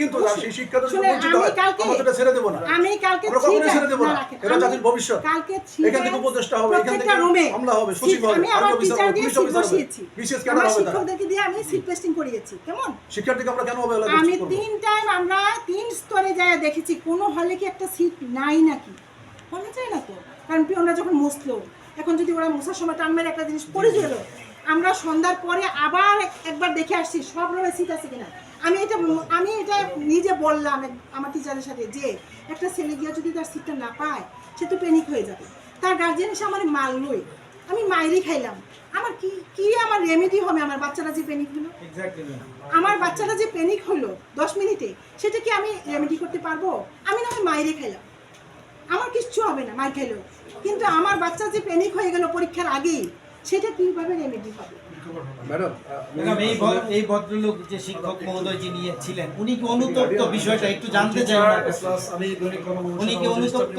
কিন্তু আমি আমরা ছেড়ে দেবো না। আমি কালকে আমরা কখনোই ঠিক ছেড়ে দেবো না, না। রাখেন। এরা আমি জাতির ভবিষ্যৎ। কালকে এখান থেকে উপদেষ্টা হবে, এখান থেকে হামলা হবে, সচিব হবে, আমি আমার টিচার দিয়ে পুলিশ সিট অফিসার হবে। বসিয়েছি। বিশেষ কেন হবে শিক্ষকদেরকে দিয়ে আমি সিট টেস্টিং করিয়েছি। কেমন? শিক্ষার্থীকে আমরা কেন অবহেলা আমি তিন টাইম আমরা তিন স্তরে যায় দেখেছি কোনো হলে কি একটা সিট নাই নাকি? বলা যায় না তো। কারণ পিওনরা যখন মুছলো এখন যদি ওরা মুছার সময় টান মেরে একটা জিনিস পড়ে গেল আমরা সন্ধ্যার পরে আবার একবার দেখে আসছি সব রোডে সিট আছে কিনা। আমি এটা আমি এটা নিজে বললাম আমার টিচারের সাথে যে একটা ছেলে গিয়ে যদি তার সিটটা না পায় সে তো প্যানিক হয়ে যাবে। তার গার্জেন এসে আমার মারলই আমি মাইরি খাইলাম। আমার কি কি আমার রেমেডি হবে আমার বাচ্চারা যে প্যানিক হলো? আমার বাচ্চারা যে প্যানিক হলো দশ মিনিটে সেটা কি আমি রেমেডি করতে পারব? আমি না হয় মাইরে খাইলাম। আমার কিচ্ছু হবে না মার খাইলেও। কিন্তু আমার বাচ্চা যে প্যানিক হয়ে গেল পরীক্ষার আগেই সেটা কীভাবে রেমেডি হবে? ম্যাডাম ম্যাডাম এই এই ভদ্রলোক যে শিক্ষক মহোদয় যিনি ছিলেন উনি কি অনুতপ্ত? বিষয়টা একটু জানতে চাই আমি উনি কি অনুতপ্ত?